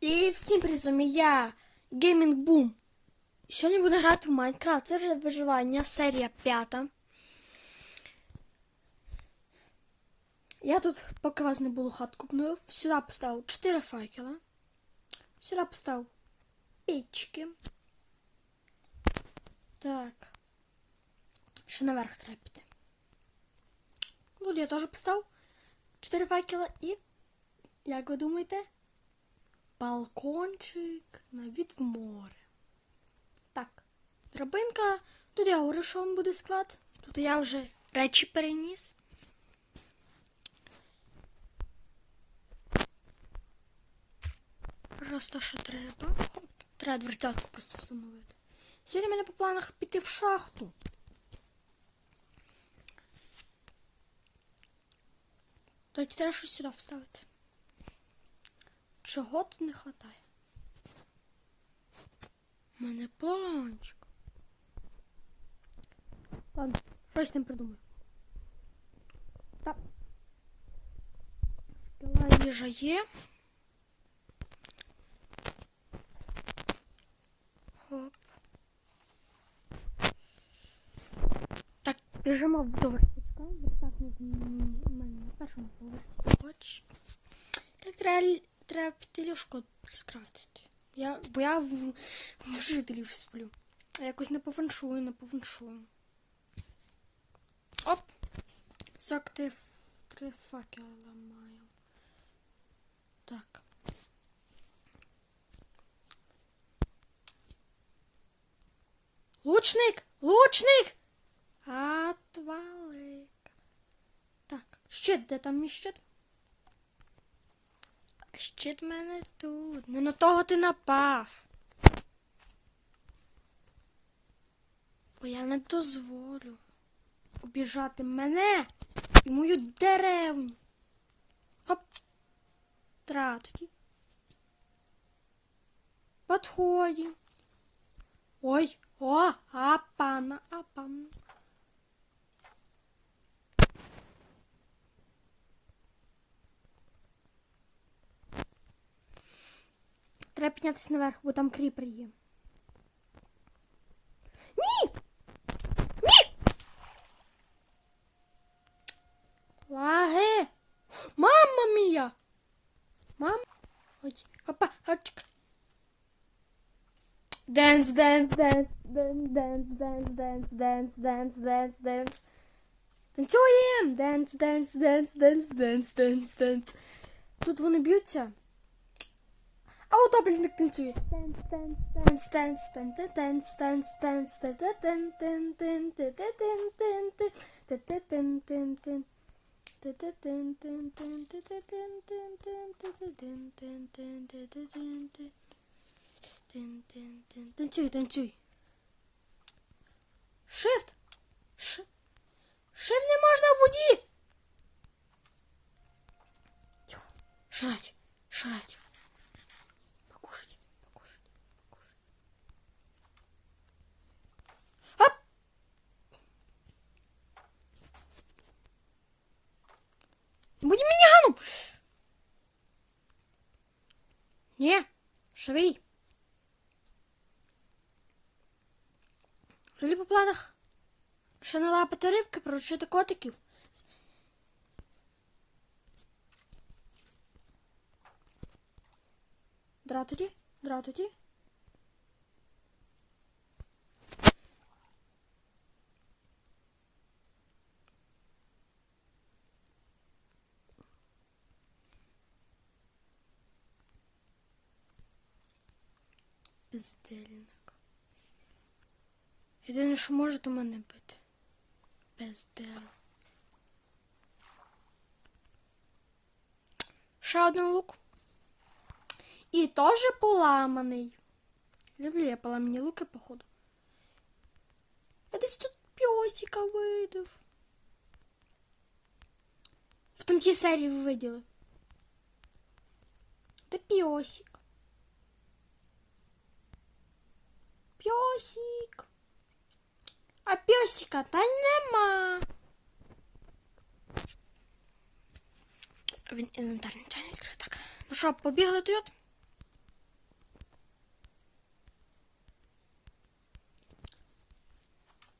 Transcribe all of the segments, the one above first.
І всім привіт, з вами я, Gaming Boom. Сьогодні буду грати в Майнкрафт. Це вже виживання, серія п'ята. Я тут, поки вас не було хат купнув, сюди поставив 4 факела. Сюди поставив пічки. Так. Ще наверх треба піти. Тут я теж поставив 4 факела і, як ви думаєте, балкончик на від море. Так, драбинка. Тут я говорю, що він буде склад. Тут я вже речі переніс. Просто що треба. Треба дверцятку просто встановити. Сьогодні в мене по планах піти в шахту. Тільки треба щось сюди вставити. Чого тут не вистачає? У мене планчик. Ладно, щось не придумаю. Так. Пила їжа є. Хоп. Так, біжимо до верстачка. Верстак у мене на першому поверсі. Так треба, треба піти ліжко скрафтити. Я, бо я в, в жителів сплю. А якось не повиншую, не повиншую. Оп! Сок ти три факела ламаю. Так. Лучник! Лучник! Отвалик. Так, щит, де там мій щит? Щит мене тут. Не на того ти напав. Бо я не дозволю обіжати мене і мою деревню. Хоп. Тратки. Подходим. Ой, о, апана, апана. Піднятися наверх, бо там кріпер є. Ні! Ні! Лаги! Мамма мія! Мам! Ой, опа, очка. Денс, денс, денс, денс, денс, денс, денс, денс, денс, денс, денс. Танцюєм! Денс, денс, денс, денс, денс, денс, денс. Тут вони б'ються. А у топлінник танцює. Танцюй, танцюй. Shift. Живий. Взагалі по планах ще не лапати рибки, проручити котиків. Дратоді, дратоді. Безделінок. Єдине, що може, то мене бити. Бездел. Ще один лук. І теж поламаний. Люблю я поламані луки, походу. Я десь тут пьосика видав. В там тій серії ви виділи. Це пьосик. Песик. А песика-то нема. Инвентарь, інвентар нічого не відкрив так. Ну що, побігли ответ.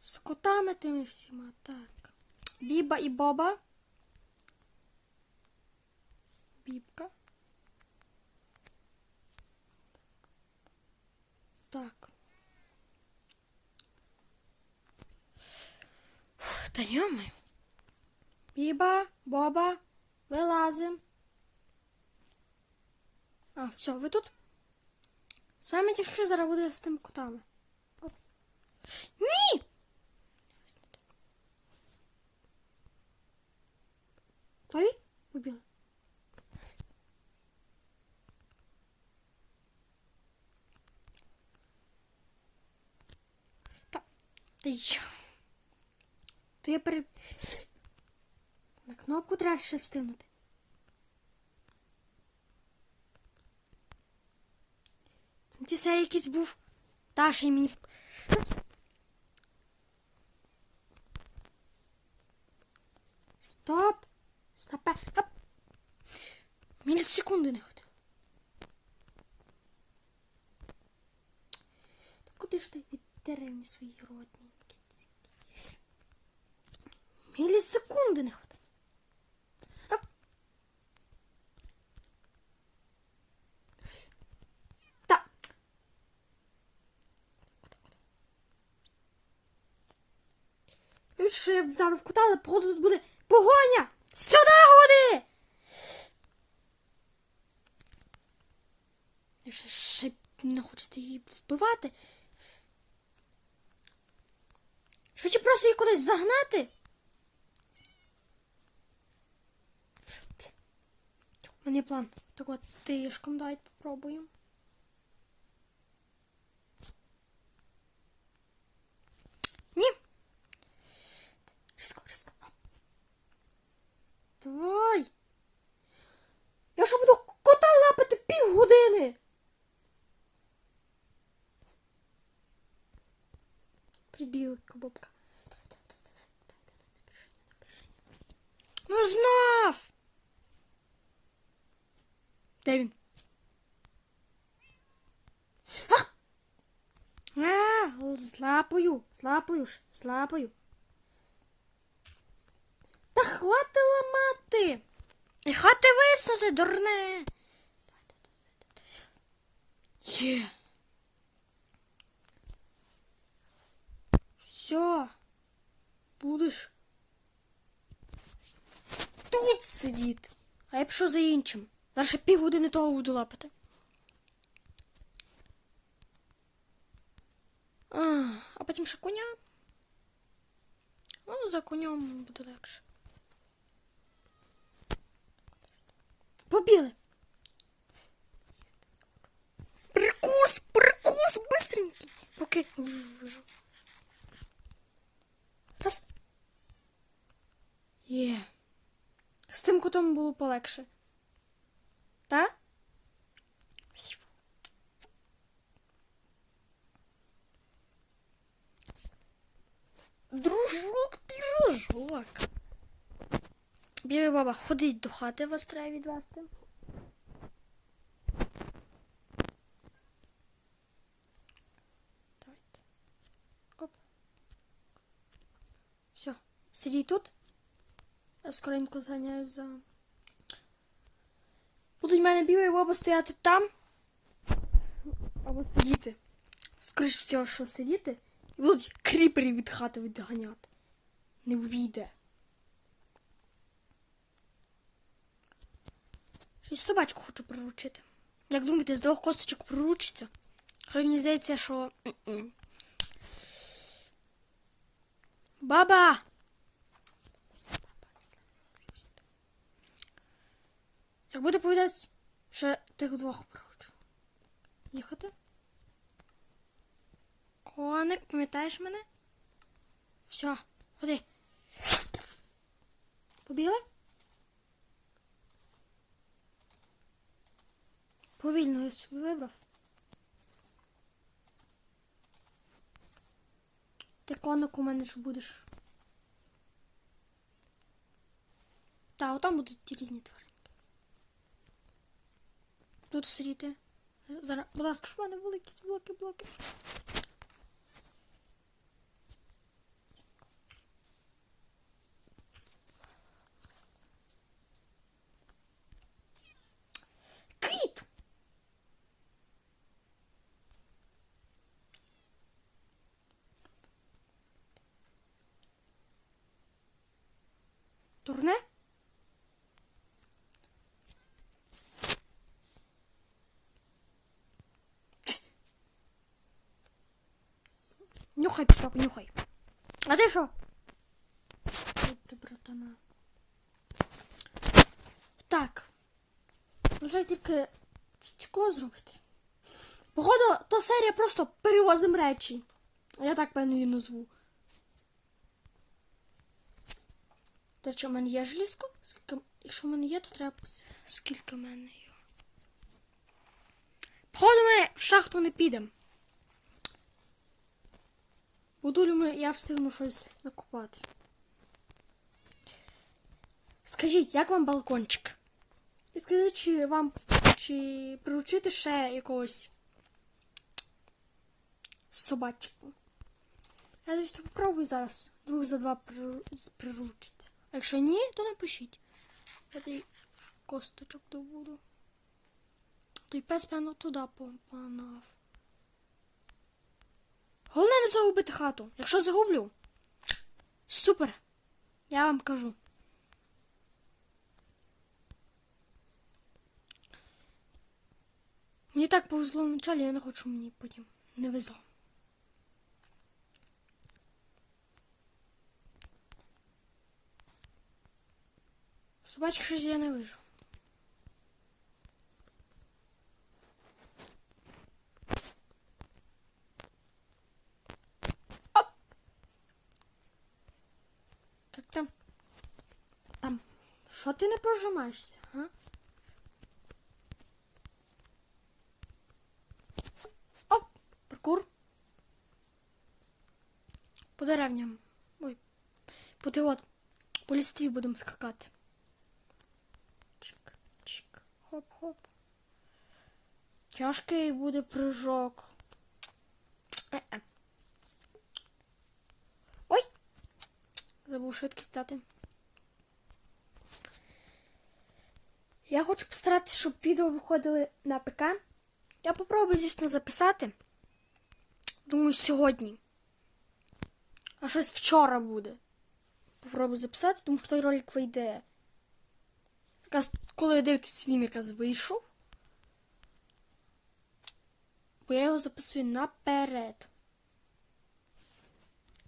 С котами тими всіма, так. Біба і Боба. Бібка. Так. Та йоми. Біба, Боба, вилазим. А, все, ви тут? Саме тяжке зараз буде з тими котами. Ні! Ой, убила. Та, та й. То я пере... На кнопку треба ще встигнути. Там ті якийсь був. Та, ще й мені. Стоп! Стопе! Оп! Мілісекунди не хватило. Та куди ж ти від деревні свої родненькі? Мілісекунди не. Видиш, що я вдарив кота, але походу тут буде погоня! Сюди годи! Ще, ще не хочеться її вбивати. Швидше просто її кудись загнати. Мене план. Так от тишком давайте попробуємо. Ні. Різко, різко. Давай. Я що буду кота лапати півгодини. Прибіг кобобка. Ну знав. Де він? Ах! А, злапаю, злапаю ж, злапаю. Та хвати ламати. І хати виснути, дурне. Є. Все. Будеш тут сидіти. А я пішов за іншим. Зараз ще півгодини того буду лапати. А, потім ще коня. Ну, за конем буде легше. Побіли. Прикус, прикус, быстренький. Поки вижу. Раз. Є. З тим котом було полегше. Та? Дружок, пірожок. Білий баба, ходіть до хати, вас треба відвести. Давайте. Оп. Все, сидіть тут. Я скоренько заняю за. Будуть в мене білий баба стояти там. Або сидіти. Скоріш всього, що сидіти. І будуть кріперів від хати відганяти. Не війде. Щось собачку хочу приручити. Як думаєте, з двох косточок приручиться? Але мені здається, що. Баба! Як буде повідати, ще тих двох приручу. Їхати? Коник, пам'ятаєш мене? Все, ходи. Побігли? Повільно я собі вибрав. Ти коник у мене ж будеш. Та, отам будуть ті різні тваринки. Тут сидіти. Зараз, будь ласка, щоб в мене якісь блоки, блоки. Нюхай, пісок, нюхай. А ти що? Ти, братана. Так. Вже тільки стекло зробити. Походу, то серія просто перевозим речі. Я так певно її назву. До речі, у мене є желізко? Скільки... Якщо в мене є, то треба. Скільки в мене є? Походу, ми в шахту не підемо. Буду думаю, я встигну щось накупати. Скажіть, як вам балкончик? І скажіть, чи вам чи приручити ще якогось собачку? Я десь попробую зараз. Друг за два приру- приручити. А якщо ні, то напишіть. Я тоді косточок добуду. Той пес певно туди попанав. Головне не загубити хату. Якщо загублю. Супер! Я вам кажу. Мені так повезло в началі, я не хочу мені потім не везло. Собачки щось я не вижу. Как там? Там. Що ти не прожимаєшся, а? Оп! Паркур. По деревням. Ой. По от. По лістві будемо скакати. Чик, чик. Хоп-хоп. Тяжкий буде прыжок. Е-е. Ой! Забув швидкість дати. Я хочу постаратися, щоб відео виходили на ПК. Я попробую, звісно, записати. Думаю, сьогодні. А щось вчора буде. Попробую записати, тому що той ролик вийде. Якраз коли ви дивитесь, він якраз вийшов. Бо я його записую наперед.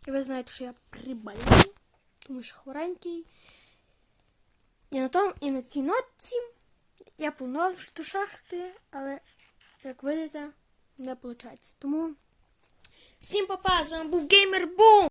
І ви знаєте, що я приболів, тому що хворенький. І на тому, і на цій нотці я планував до шахти, але, як видите, не виходить. Тому всім папа, з вами був Геймер Бум!